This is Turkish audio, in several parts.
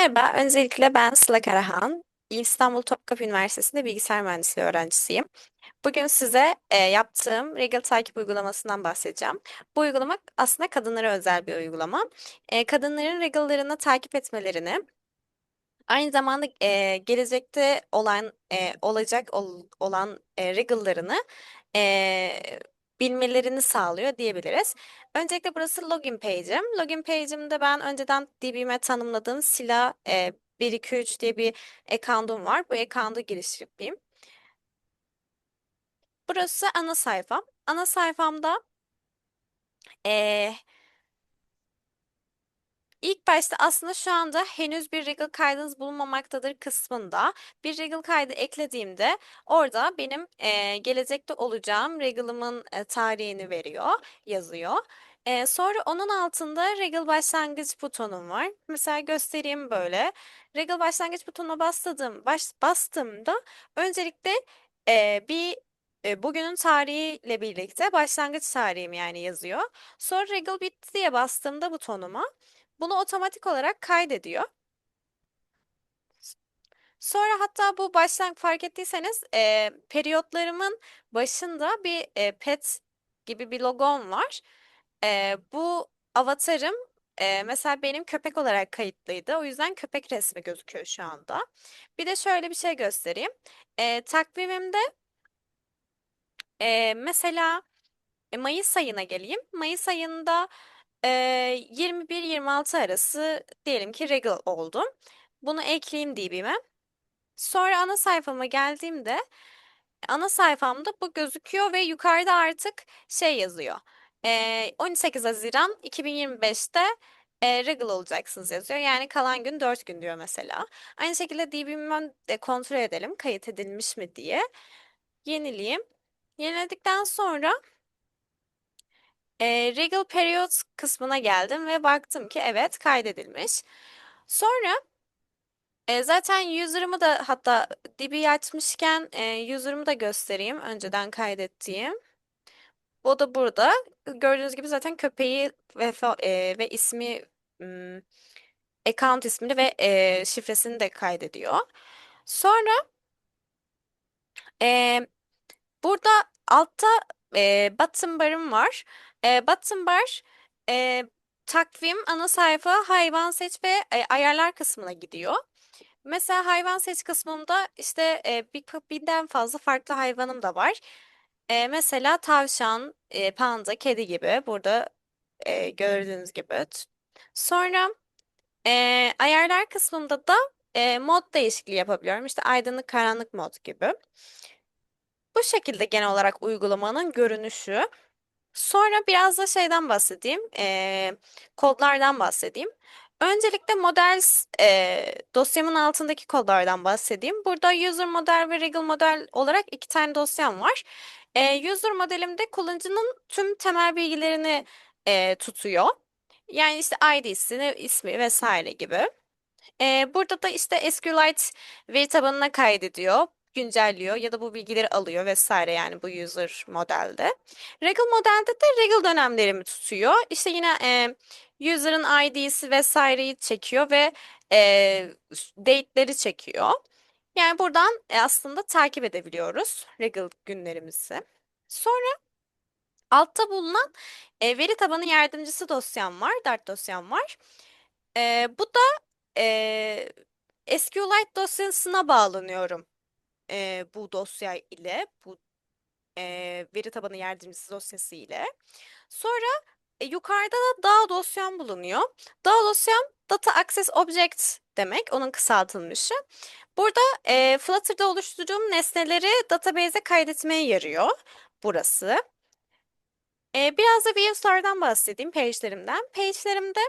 Merhaba, öncelikle ben Sıla Karahan. İstanbul Topkapı Üniversitesi'nde bilgisayar mühendisliği öğrencisiyim. Bugün size e, yaptığım Regal takip uygulamasından bahsedeceğim. Bu uygulama aslında kadınlara özel bir uygulama. E, kadınların Regal'larını takip etmelerini, aynı zamanda e, gelecekte olan e, olacak ol- olan e, Regal'larını e, bilmelerini sağlıyor diyebiliriz. Öncelikle burası login page'im. Login page'imde ben önceden DB'me tanımladığım Sila e, 123 diye bir account'um var. Bu account'a giriş yapayım. Burası ana sayfam. Ana sayfamda e, İlk başta aslında şu anda henüz bir Regal kaydınız bulunmamaktadır kısmında bir Regal kaydı eklediğimde orada benim e, gelecekte olacağım Regal'ımın e, tarihini veriyor, yazıyor. E, sonra onun altında Regal başlangıç butonum var. Mesela göstereyim böyle. Regal başlangıç butonuna bastığım, baş, bastığımda öncelikle e, bir e, bugünün tarihiyle birlikte başlangıç tarihim yani yazıyor. Sonra Regal bitti diye bastığımda butonuma bunu otomatik olarak kaydediyor. Sonra hatta bu baştan fark ettiyseniz e, periyotlarımın başında bir e, pet gibi bir logom var. E, bu avatarım e, mesela benim köpek olarak kayıtlıydı. O yüzden köpek resmi gözüküyor şu anda. Bir de şöyle bir şey göstereyim. E, takvimimde e, mesela Mayıs ayına geleyim. Mayıs ayında e, 21-26 arası diyelim ki regal oldum. Bunu ekleyeyim DB'me. Sonra ana sayfama geldiğimde ana sayfamda bu gözüküyor ve yukarıda artık şey yazıyor. E, 18 Haziran 2025'te e, regal olacaksınız yazıyor. Yani kalan gün 4 gün diyor mesela. Aynı şekilde DB'mi de kontrol edelim kayıt edilmiş mi diye. Yenileyim. Yeniledikten sonra e, Regal Periods kısmına geldim ve baktım ki evet kaydedilmiş. Sonra e, zaten user'ımı da hatta DB'yi açmışken e, user'ımı da göstereyim önceden kaydettiğim. O da burada. Gördüğünüz gibi zaten köpeği ve e, ve ismi hmm, account ismini ve e, şifresini de kaydediyor. Sonra e, burada altta e, bottom bar'ım var. E, bottom bar e, takvim, ana sayfa, hayvan seç ve e, ayarlar kısmına gidiyor. Mesela hayvan seç kısmında işte e, bir, binden fazla farklı hayvanım da var. E, mesela tavşan, e, panda, kedi gibi burada e, gördüğünüz gibi. Sonra e, ayarlar kısmında da e, mod değişikliği yapabiliyorum. İşte aydınlık, karanlık mod gibi. Bu şekilde genel olarak uygulamanın görünüşü. Sonra biraz da şeyden bahsedeyim, eee, kodlardan bahsedeyim. Öncelikle models eee, dosyamın altındaki kodlardan bahsedeyim. Burada user model ve regal model olarak iki tane dosyam var. Eee, user modelimde kullanıcının tüm temel bilgilerini eee, tutuyor. Yani işte ID'sini, ismi vesaire gibi. Eee, burada da işte SQLite veri tabanına kaydediyor güncelliyor ya da bu bilgileri alıyor vesaire yani bu user modelde. Regal modelde de Regal dönemlerimi tutuyor. İşte yine e, user'ın ID'si vesaireyi çekiyor ve e, date'leri çekiyor. Yani buradan e, aslında takip edebiliyoruz Regal günlerimizi. Sonra altta bulunan e, veri tabanı yardımcısı dosyam var, Dart dosyam var. E, bu da e, SQLite dosyasına bağlanıyorum e, bu dosya ile, bu e, veri tabanı yardımcısı dosyası ile. Sonra e, yukarıda da DAO dosyam bulunuyor. DAO dosyam Data Access Object demek, onun kısaltılmışı. Burada e, Flutter'da oluşturduğum nesneleri database'e kaydetmeye yarıyor burası. E, biraz da ViewStar'dan bahsedeyim, page'lerimden. Page'lerimde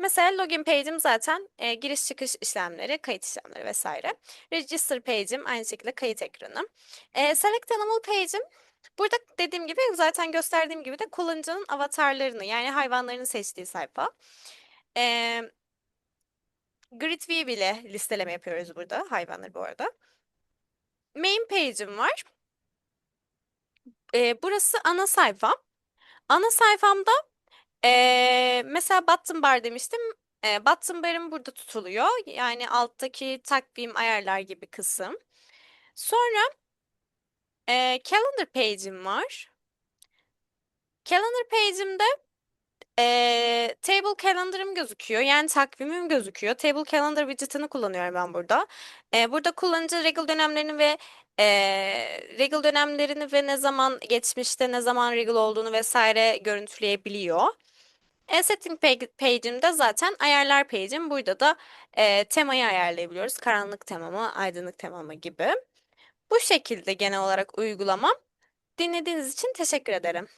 Mesela login page'im zaten e, giriş çıkış işlemleri, kayıt işlemleri vesaire. Register page'im aynı şekilde kayıt ekranım. E, select animal page'im burada dediğim gibi zaten gösterdiğim gibi de kullanıcının avatarlarını yani hayvanlarını seçtiği sayfa. E, grid view ile listeleme yapıyoruz burada hayvanları bu arada. Main page'im var. E, burası ana sayfam. Ana sayfamda ee, mesela bottom bar demiştim. E, bottom barım burada tutuluyor. Yani alttaki takvim ayarlar gibi kısım. Sonra e, calendar page'im var. Calendar page'imde e, table calendar'ım gözüküyor. Yani takvimim gözüküyor. Table calendar widget'ını kullanıyorum ben burada. E, burada kullanıcı regal dönemlerini ve e, regal dönemlerini ve ne zaman geçmişte ne zaman regal olduğunu vesaire görüntüleyebiliyor. E, setting page- page'imde zaten ayarlar page'im. Burada da e, temayı ayarlayabiliyoruz. Karanlık tema mı, aydınlık tema mı gibi. Bu şekilde genel olarak uygulamam. Dinlediğiniz için teşekkür ederim.